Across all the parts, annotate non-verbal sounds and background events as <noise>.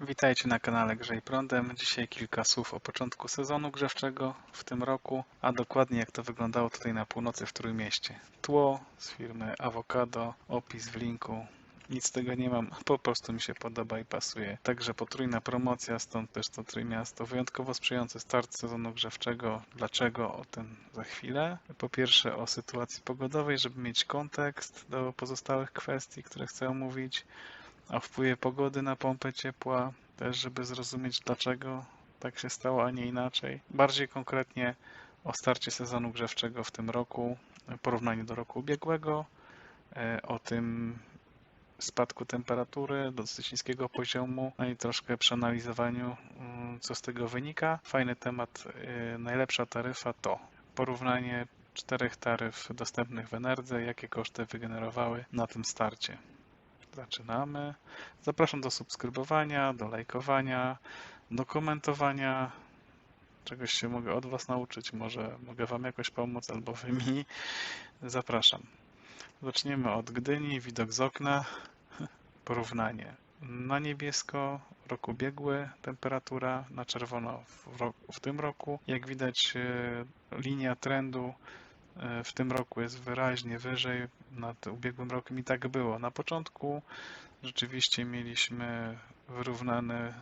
Witajcie na kanale Grzej Prądem. Dzisiaj kilka słów o początku sezonu grzewczego w tym roku, a dokładnie jak to wyglądało tutaj na północy w Trójmieście. Tło z firmy Avocado, opis w linku. Nic z tego nie mam, po prostu mi się podoba i pasuje. Także potrójna promocja, stąd też to Trójmiasto. Wyjątkowo sprzyjający start sezonu grzewczego. Dlaczego? O tym za chwilę. Po pierwsze o sytuacji pogodowej, żeby mieć kontekst do pozostałych kwestii, które chcę omówić o wpływie pogody na pompę ciepła, też żeby zrozumieć dlaczego tak się stało, a nie inaczej. Bardziej konkretnie o starcie sezonu grzewczego w tym roku, w porównaniu do roku ubiegłego, e, o tym spadku temperatury do dosyć niskiego poziomu, no i troszkę przeanalizowaniu, mm, co z tego wynika. Fajny temat, e, najlepsza taryfa to porównanie czterech taryf dostępnych w Enerdze, jakie koszty wygenerowały na tym starcie. Zaczynamy. Zapraszam do subskrybowania, do lajkowania, do komentowania. Czegoś się mogę od Was nauczyć, może mogę Wam jakoś pomóc, albo Wy mi. Zapraszam. Zaczniemy od Gdyni, widok z okna, porównanie. Na niebiesko rok ubiegły, temperatura, na czerwono w, w tym roku. Jak widać, e, linia trendu w tym roku jest wyraźnie wyżej nad ubiegłym rokiem i tak było. Na początku rzeczywiście mieliśmy wyrównany e,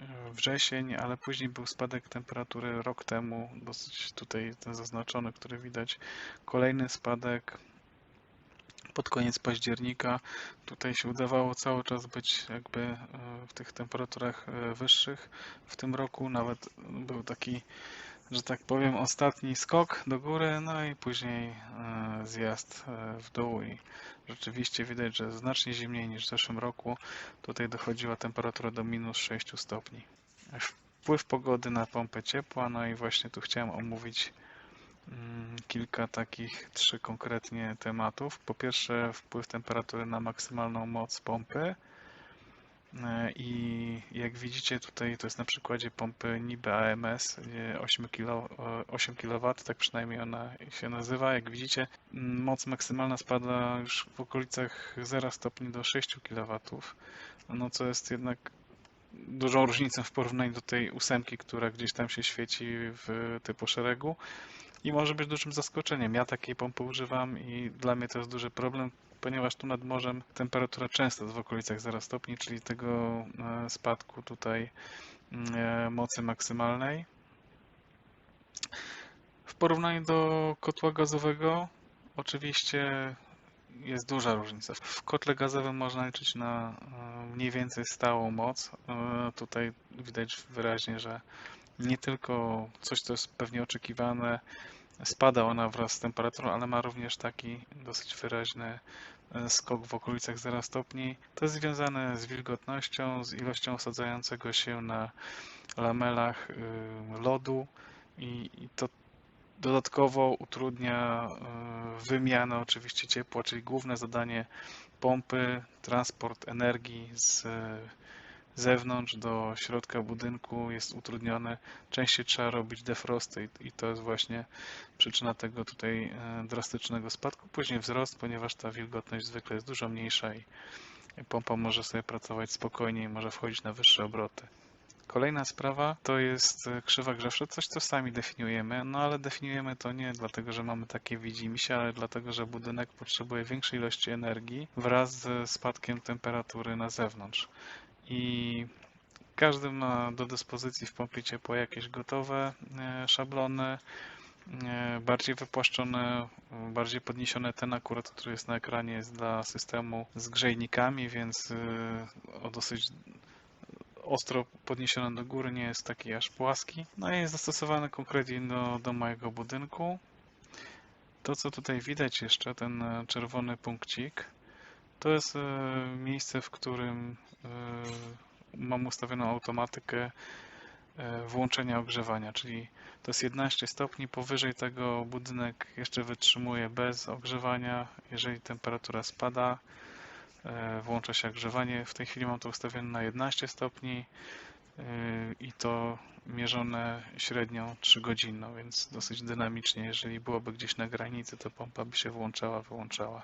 e, wrzesień, ale później był spadek temperatury rok temu, dosyć tutaj ten zaznaczony, który widać. Kolejny spadek pod koniec października. Tutaj się udawało cały czas być jakby e, w tych temperaturach wyższych. W tym roku nawet był taki że tak powiem, ostatni skok do góry, no i później e, zjazd e, w dół i rzeczywiście widać, że znacznie zimniej niż w zeszłym roku. Tutaj dochodziła temperatura do minus 6 stopni. Wpływ pogody na pompę ciepła, no i właśnie tu chciałem omówić mm, kilka takich, trzy konkretnie tematów. Po pierwsze wpływ temperatury na maksymalną moc pompy, I jak widzicie tutaj, to jest na przykładzie pompy Nibe AMS 8 kW, 8 kW, tak przynajmniej ona się nazywa. Jak widzicie, moc maksymalna spada już w okolicach 0 stopni do 6 kW, no co jest jednak dużą różnicą w porównaniu do tej ósemki, która gdzieś tam się świeci w typu szeregu i może być dużym zaskoczeniem. Ja takiej pompy używam i dla mnie to jest duży problem, ponieważ tu nad morzem temperatura często jest w okolicach 0 stopni, czyli tego e, spadku tutaj e, mocy maksymalnej. W porównaniu do kotła gazowego oczywiście jest duża różnica. W kotle gazowym można liczyć na e, mniej więcej stałą moc. Tutaj widać wyraźnie, że nie tylko coś, co jest pewnie oczekiwane, spada ona wraz z temperaturą, ale ma również taki dosyć wyraźny e, skok w okolicach 0 stopni. To jest związane z wilgotnością, z ilością osadzającego się na lamelach y, lodu i to dodatkowo utrudnia y, wymianę oczywiście ciepła, czyli główne zadanie pompy, transport energii z zewnątrz do środka budynku jest utrudnione. Częściej trzeba robić defrosty i to jest właśnie przyczyna tego tutaj e, drastycznego spadku. Później wzrost, ponieważ ta wilgotność zwykle jest dużo mniejsza i pompa może sobie pracować spokojniej, może wchodzić na wyższe obroty. Kolejna sprawa to jest e, krzywa grzewcza, coś co sami definiujemy, no ale definiujemy to nie dlatego, że mamy takie widzimisię, ale dlatego, że budynek potrzebuje większej ilości energii wraz ze spadkiem temperatury na zewnątrz i każdy ma do dyspozycji w pompie ciepła jakieś gotowe e, szablony, e, bardziej wypłaszczone, bardziej podniesione. Ten akurat, który jest na ekranie jest dla systemu z grzejnikami, więc e, o dosyć ostro podniesiony do góry, nie jest taki aż płaski. No i jest dostosowany konkretnie do, do mojego budynku. To, co tutaj widać jeszcze, ten czerwony punkcik, to jest miejsce, w którym E, mam ustawioną automatykę e, włączenia ogrzewania, czyli to jest 11 stopni, powyżej tego budynek jeszcze wytrzymuje bez ogrzewania, jeżeli temperatura spada, e, włącza się ogrzewanie. W tej chwili mam to ustawione na 11 stopni i to mierzone średnią 3 godzinną, więc dosyć dynamicznie. Jeżeli byłoby gdzieś na granicy, to pompa by się włączała, wyłączała.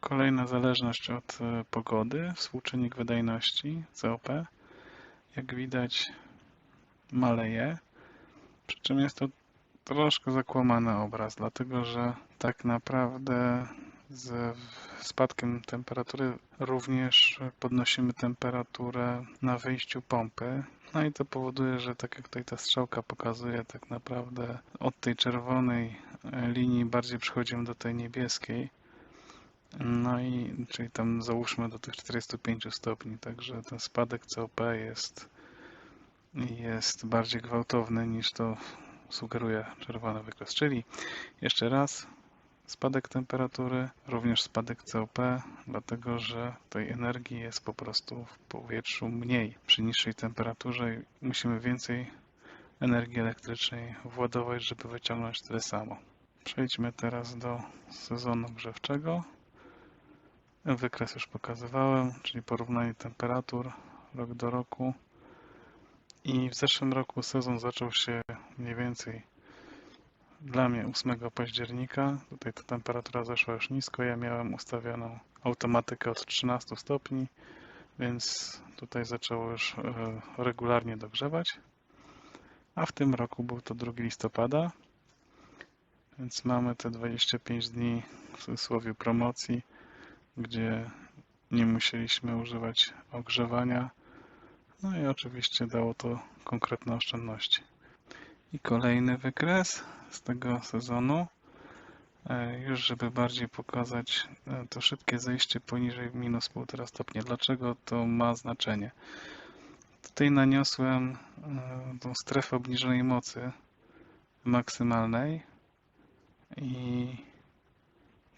Kolejna zależność od e, pogody, współczynnik wydajności COP. Jak widać maleje, przy czym jest to troszkę zakłamany obraz, dlatego że tak naprawdę z spadkiem temperatury również podnosimy temperaturę na wyjściu pompy. No i to powoduje, że tak jak tutaj ta strzałka pokazuje, tak naprawdę od tej czerwonej linii bardziej przechodzimy do tej niebieskiej. No i czyli tam załóżmy do tych 45 stopni, także ten spadek COP jest, jest bardziej gwałtowny niż to sugeruje czerwony wykres. Czyli jeszcze raz spadek temperatury, również spadek COP, dlatego że tej energii jest po prostu w powietrzu mniej. Przy niższej temperaturze musimy więcej energii elektrycznej władować, żeby wyciągnąć tyle samo. Przejdźmy teraz do sezonu grzewczego. Wykres już pokazywałem, czyli porównanie temperatur rok do roku. I w zeszłym roku sezon zaczął się mniej więcej dla mnie 8 października. Tutaj ta temperatura zeszła już nisko. Ja miałem ustawioną automatykę od 13 stopni, więc tutaj zaczęło już e, regularnie dogrzewać. A w tym roku był to 2 listopada, więc mamy te 25 dni w cudzysłowie promocji gdzie nie musieliśmy używać ogrzewania. No i oczywiście dało to konkretne oszczędności. I kolejny wykres z tego sezonu. E, już żeby bardziej pokazać e, to szybkie zejście poniżej minus 1,5 stopnia. Dlaczego to ma znaczenie? Tutaj naniosłem e, tą strefę obniżonej mocy maksymalnej i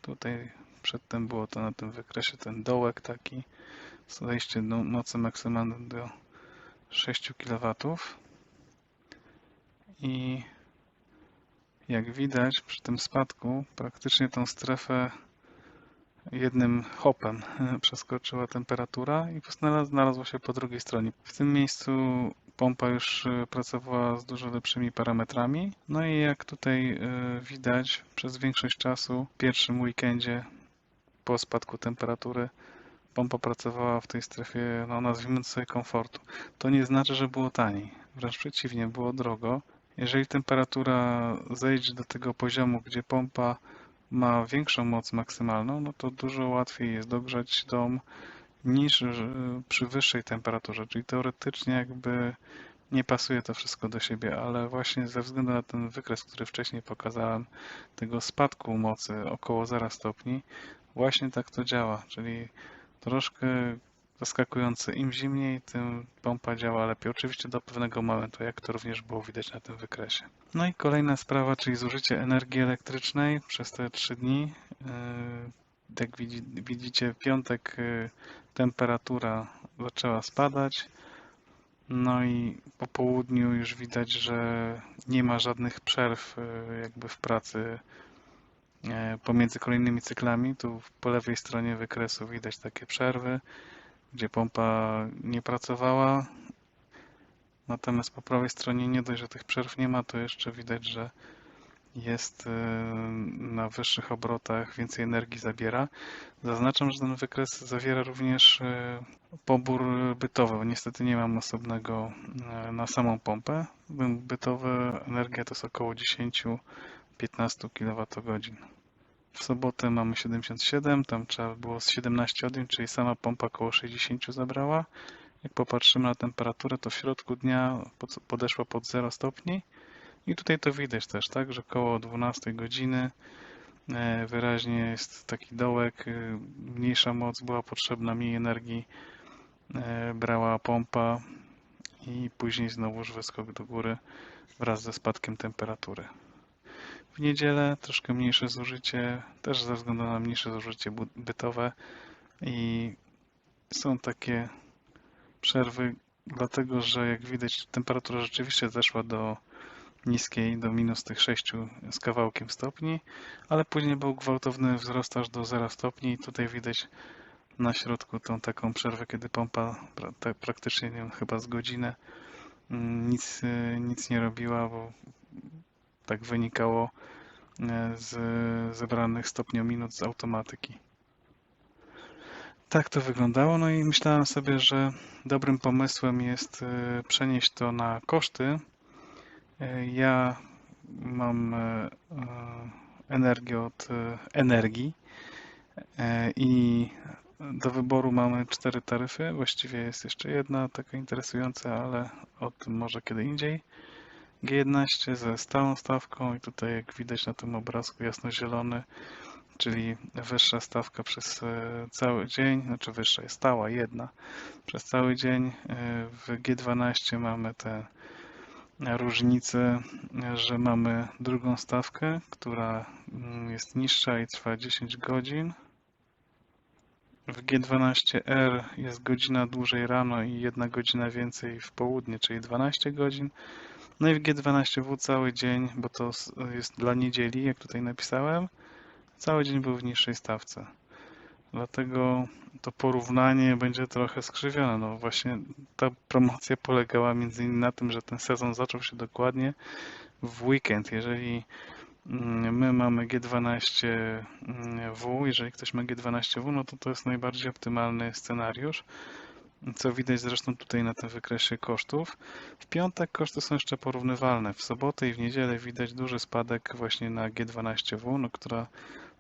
tutaj Przedtem było to na tym wykresie ten dołek taki, zejście do mocy maksymalnej do 6 kW. I jak widać przy tym spadku praktycznie tą strefę jednym hopem <laughs> przeskoczyła temperatura i znalazła się po drugiej stronie. W tym miejscu pompa już pracowała z dużo lepszymi parametrami. No i jak tutaj e, widać, przez większość czasu w pierwszym weekendzie po spadku temperatury pompa pracowała w tej strefie, no nazwijmy sobie komfortu. To nie znaczy, że było taniej. Wręcz przeciwnie, było drogo. Jeżeli temperatura zejdzie do tego poziomu, gdzie pompa ma większą moc maksymalną, no to dużo łatwiej jest dogrzać dom niż przy wyższej temperaturze. Czyli teoretycznie jakby nie pasuje to wszystko do siebie, ale właśnie ze względu na ten wykres, który wcześniej pokazałem, tego spadku mocy około 0 stopni, Właśnie tak to działa, czyli troszkę zaskakujące. Im zimniej, tym pompa działa lepiej. Oczywiście do pewnego momentu, jak to również było widać na tym wykresie. No i kolejna sprawa, czyli zużycie energii elektrycznej przez te 3 dni. Yy, jak widzicie, w piątek yy, temperatura zaczęła spadać. No i po południu już widać, że nie ma żadnych przerw yy, jakby w pracy pomiędzy kolejnymi cyklami. Tu po lewej stronie wykresu widać takie przerwy, gdzie pompa nie pracowała. Natomiast po prawej stronie nie dość, że tych przerw nie ma, to jeszcze widać, że jest e, na wyższych obrotach, więcej energii zabiera. Zaznaczam, że ten wykres zawiera również e, pobór bytowy. Niestety nie mam osobnego na samą pompę. Bytowa energia to jest około 10 15 kWh. W sobotę mamy 77, tam trzeba było z 17 odjąć, czyli sama pompa około 60 zabrała. Jak popatrzymy na temperaturę, to w środku dnia podeszła pod 0 stopni. I tutaj to widać też, tak, że około 12 godziny e, wyraźnie jest taki dołek, e, mniejsza moc była potrzebna, mniej energii e, brała pompa i później znowuż wyskok do góry wraz ze spadkiem temperatury. W niedzielę troszkę mniejsze zużycie, też ze względu na mniejsze zużycie bytowe. I są takie przerwy, dlatego że jak widać temperatura rzeczywiście zeszła do niskiej, do minus tych 6 z kawałkiem stopni, ale później był gwałtowny wzrost aż do 0 stopni i tutaj widać na środku tą taką przerwę, kiedy pompa tak praktycznie nie wiem, chyba z godzinę mm, nic, nic nie robiła, bo tak wynikało e, z zebranych stopniominut z automatyki. Tak to wyglądało, no i myślałem sobie, że dobrym pomysłem jest e, przenieść to na koszty. E, Ja mam energię od energii i do wyboru mamy cztery taryfy. Właściwie jest jeszcze jedna taka interesująca, ale o tym może kiedy indziej. G11 ze stałą stawką i tutaj jak widać na tym obrazku jasnozielony, czyli wyższa stawka przez e, cały dzień, znaczy wyższa jest stała, jedna przez cały dzień. E, W G12 mamy te różnicę, że mamy drugą stawkę, która mm, jest niższa i trwa 10 godzin. W G12R jest godzina dłużej rano i jedna godzina więcej w południe, czyli 12 godzin. No i w G12W cały dzień, bo to jest dla niedzieli, jak tutaj napisałem, cały dzień był w niższej stawce. Dlatego to porównanie będzie trochę skrzywione. No właśnie ta promocja polegała między innymi na tym, że ten sezon zaczął się dokładnie w weekend. Jeżeli mm, my mamy G12W, jeżeli ktoś ma G12W, no to to jest najbardziej optymalny scenariusz, co widać zresztą tutaj na tym wykresie kosztów. W piątek koszty są jeszcze porównywalne. W sobotę i w niedzielę widać duży spadek właśnie na G12W, no, która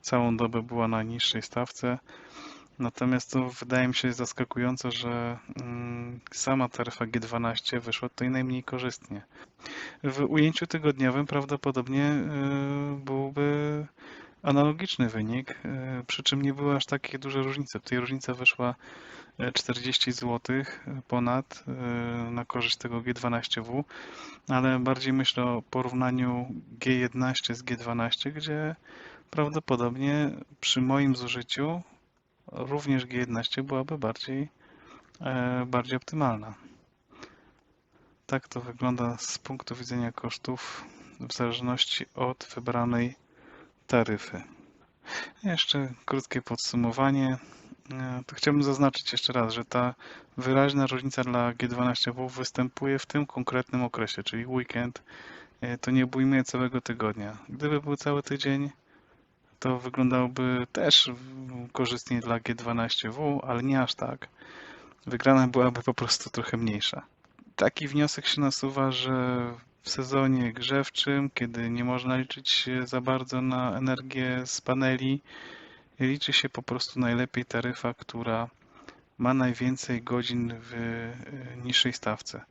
całą dobę była na niższej stawce. Natomiast to wydaje mi się zaskakujące, że mm, sama taryfa G12 wyszła tutaj najmniej korzystnie. W ujęciu tygodniowym prawdopodobnie y, byłby analogiczny wynik, y, przy czym nie były aż takie duże różnice. Tutaj różnica wyszła 40 zł ponad y, na korzyść tego G12W, ale bardziej myślę o porównaniu G11 z G12, gdzie prawdopodobnie przy moim zużyciu również G11 byłaby bardziej, e, bardziej optymalna. Tak to wygląda z punktu widzenia kosztów w zależności od wybranej taryfy. Jeszcze krótkie podsumowanie. E, To chciałbym zaznaczyć jeszcze raz, że ta wyraźna różnica dla G12W występuje w tym konkretnym okresie, czyli weekend. E, To nie obejmuje całego tygodnia. Gdyby był cały tydzień, to wyglądałoby też korzystniej dla G12W, ale nie aż tak. Wygrana byłaby po prostu trochę mniejsza. Taki wniosek się nasuwa, że w sezonie grzewczym, kiedy nie można liczyć za bardzo na energię z paneli, liczy się po prostu najlepiej taryfa, która ma najwięcej godzin w e, niższej stawce.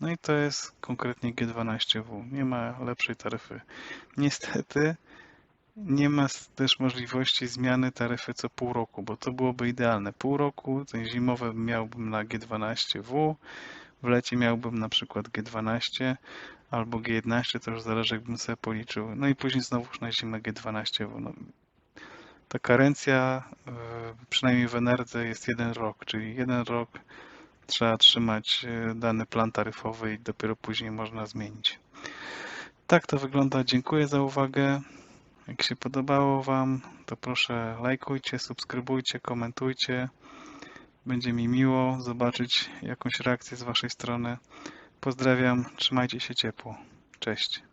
No i to jest konkretnie G12W. Nie ma lepszej taryfy. Niestety nie ma też możliwości zmiany taryfy co pół roku, bo to byłoby idealne. Pół roku, ten zimowy miałbym na G12W, w lecie miałbym na przykład G12 albo G11, to już zależy jakbym sobie policzył. No i później znowu na zimę G12W. No, ta karencja, e, przynajmniej w Enerdze, jest jeden rok, czyli jeden rok trzeba trzymać e, dany plan taryfowy i dopiero później można zmienić. Tak to wygląda. Dziękuję za uwagę. Jak się podobało Wam, to proszę lajkujcie, subskrybujcie, komentujcie. Będzie mi miło zobaczyć jakąś reakcję z Waszej strony. Pozdrawiam, trzymajcie się ciepło. Cześć.